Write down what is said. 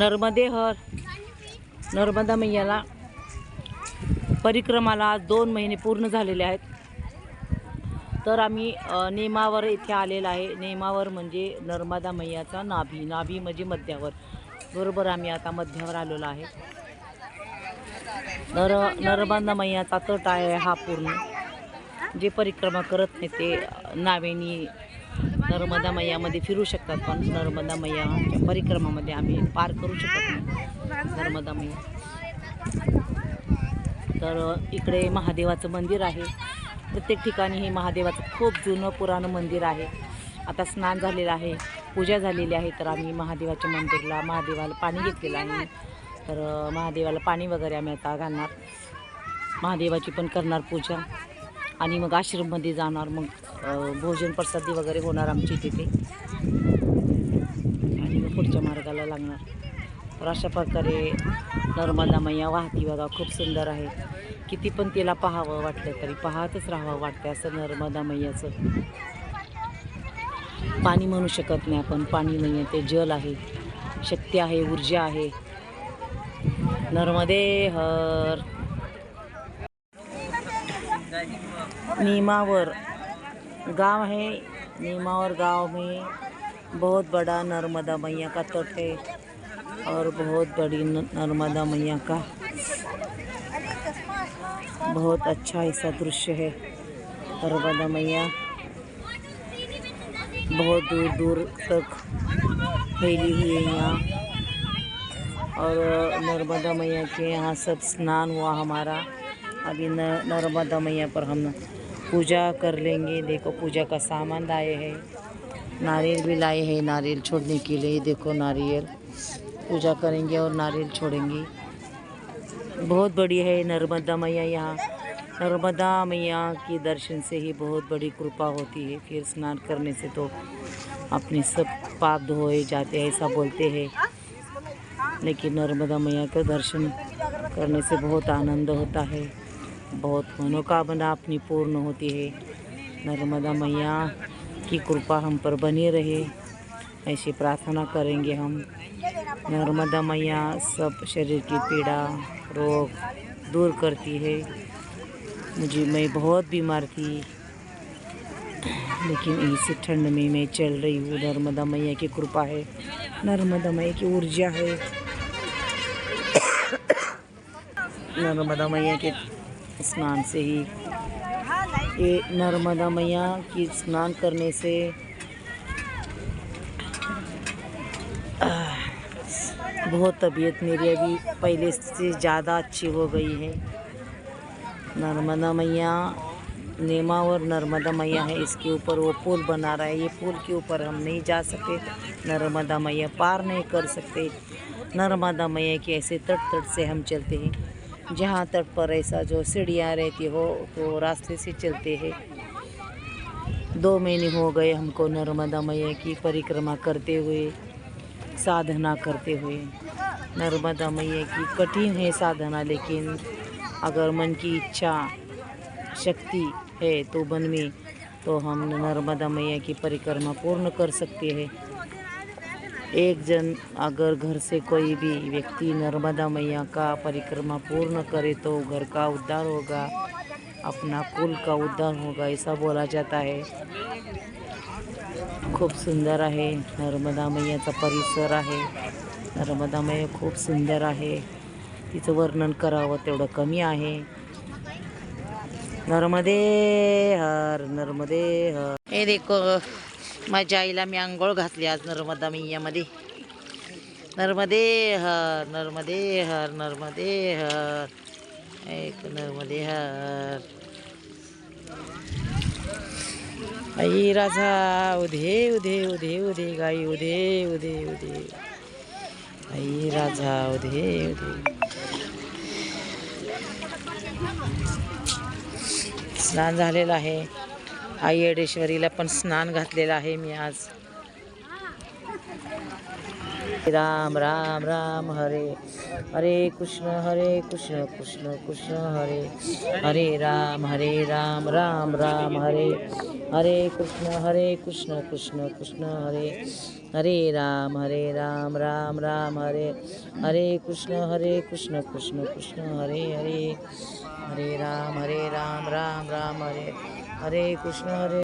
नर्मदे हर. नर्मदा मैयाला परिक्रमाला आज दोन महिने पूर्ण झालेले आहेत. तर आम्ही नेमावर इथे आलेला आहे. नेमावर म्हणजे नर्मदा मैयाचा नाभी. नाभी म्हणजे मध्यावर. बरोबर आम्ही आता मध्यावर आलेलो आहे. नर नर्मदा मैयाचा तट आहे हा पूर्ण. जे परिक्रमा करत नाही ते नावेनी नर्मदा मैयामध्ये फिरू शकतात पण नर्मदा मैयाच्या परिक्रमामध्ये आम्ही पार करू शकत नाही. नर्मदा मैया तर इकडे महादेवाचं मंदिर आहे. प्रत्येक ठिकाणी हे महादेवाचं खूप जुनं पुराणं मंदिर आहे. आता स्नान झालेलं आहे. पूजा झालेली आहे. तर आम्ही महादेवाच्या मंदिरला महादेवाला पाणी घेतलेलं आहे. तर महादेवाला पाणी वगैरे आम्ही आता घालणार. महादेवाची पण करणार पूजा. आणि मग आश्रममध्ये जाणार मग भोजन प्रसादी वगैरे होणार आमची तिथे. आणि मग पुढच्या मार्गाला लागणार. तर अशा प्रकारे नर्मदा मैया वाहती बघा खूप सुंदर आहे. किती पण तिला पाहावं वाटलं तरी पाहतच राहावं वाटतं असं नर्मदा मैयाचं. पाणी म्हणू शकत नाही आपण पाणी नाही आहे ते जल आहे. शक्ती आहे ऊर्जा आहे. नर्मदे हर. नीमावर गाँव है। नीमावर गाँव में बहुत बड़ा नर्मदा मैया का तट है और बहुत बड़ी नर्मदा मैया का। बहुत अच्छा ऐसा दृश्य है नर्मदा मैया। बहुत दूर दूर तक फैली हुई है यहाँ और नर्मदा मैया के यहाँ सब स्नान हुआ हमारा। अभी नर्मदा मैया पर हम पूजा कर लेंगे। देखो पूजा का सामान लाए हैं। नारियल भी लाए हैं, नारियल छोड़ने के लिए। देखो नारियल। पूजा करेंगे और नारियल छोड़ेंगे। बहुत बड़ी है नर्मदा मैया यहाँ। नर्मदा मैया के दर्शन से ही बहुत बड़ी कृपा होती है। फिर स्नान करने से तो अपने सब पाप धोए जाते हैं, ऐसा बोलते हैं। लेकिन नर्मदा मैया का दर्शन करने से बहुत आनंद होता है। बहुत मनोकामना अपनी पूर्ण होती है। नर्मदा मैया की कृपा हम पर बनी रहे। ऐसी प्रार्थना करेंगे हम। नर्मदा मैया सब शरीर की पीड़ा, रोग दूर करती है। मुझे, मैं बहुत बीमार थी। लेकिन इसी ठंड में मैं चल रही हूँ। नर्मदा मैया की कृपा है। नर्मदा मैया की ऊर्जा है। नर्मदा मैया के स्नान से ही। ये नर्मदा मैया की स्नान करने से बहुत तबीयत मेरी अभी पहले से ज़्यादा अच्छी हो गई है। नर्मदा मैया, नेमा और नर्मदा मैया है, इसके ऊपर वो पुल बना रहा है। ये पुल के ऊपर हम नहीं जा सकते, नर्मदा मैया पार नहीं कर सकते। नर्मदा मैया के ऐसे तट तट से हम चलते हैं। जहाँ तट पर ऐसा जो सीढ़ियाँ रहती हो तो रास्ते से चलते हैं। दो महीने हो गए हमको नर्मदा मैया की परिक्रमा करते हुए, साधना करते हुए। नर्मदा मैया की कठिन है साधना, लेकिन अगर मन की इच्छा, शक्ति है तो मन में तो हम नर्मदा मैया की परिक्रमा पूर्ण कर सकते हैं। एक जन अगर घर से कोई भी व्यक्ति नर्मदा मैया का परिक्रमा पूर्ण करे तो घर का उद्धार होगा अपना कुल का उद्धार होगा ऐसा बोला जाता है। खूप सुंदर आहे नर्मदा मैयाचा परिसर आहे। नर्मदा मैया खूप सुंदर आहे। तिचं वर्णन करावं तेवढं कमी आहे। नर्मदे हर नर्मदे हर। हे देखो माझ्या आईला मी आंघोळ घातली आज नर्मदा मैयामध्ये. नर्मदे हर नर्मदे हर नर्मदे हर. एक नर्मदे हर. आई राजा उधे उधे उधे उधे गाई उधे उधे उधे. आई राजा उधे उधे. स्नान झालेलं आहे. आई अडेश्वरीला पण स्नान घातलेलं आहे मी आज. राम राम राम हरे. हरे कृष्ण हरे कृष्ण कृष्ण कृष्ण हरे. हरे राम हरे राम राम राम हरे. हरे कृष्ण हरे कृष्ण कृष्ण कृष्ण हरे. हरे राम हरे राम राम राम हरे. हरे कृष्ण हरे कृष्ण कृष्ण कृष्ण हरे हरे. हरे राम हरे राम राम राम हरे. हरे कृष्ण हरे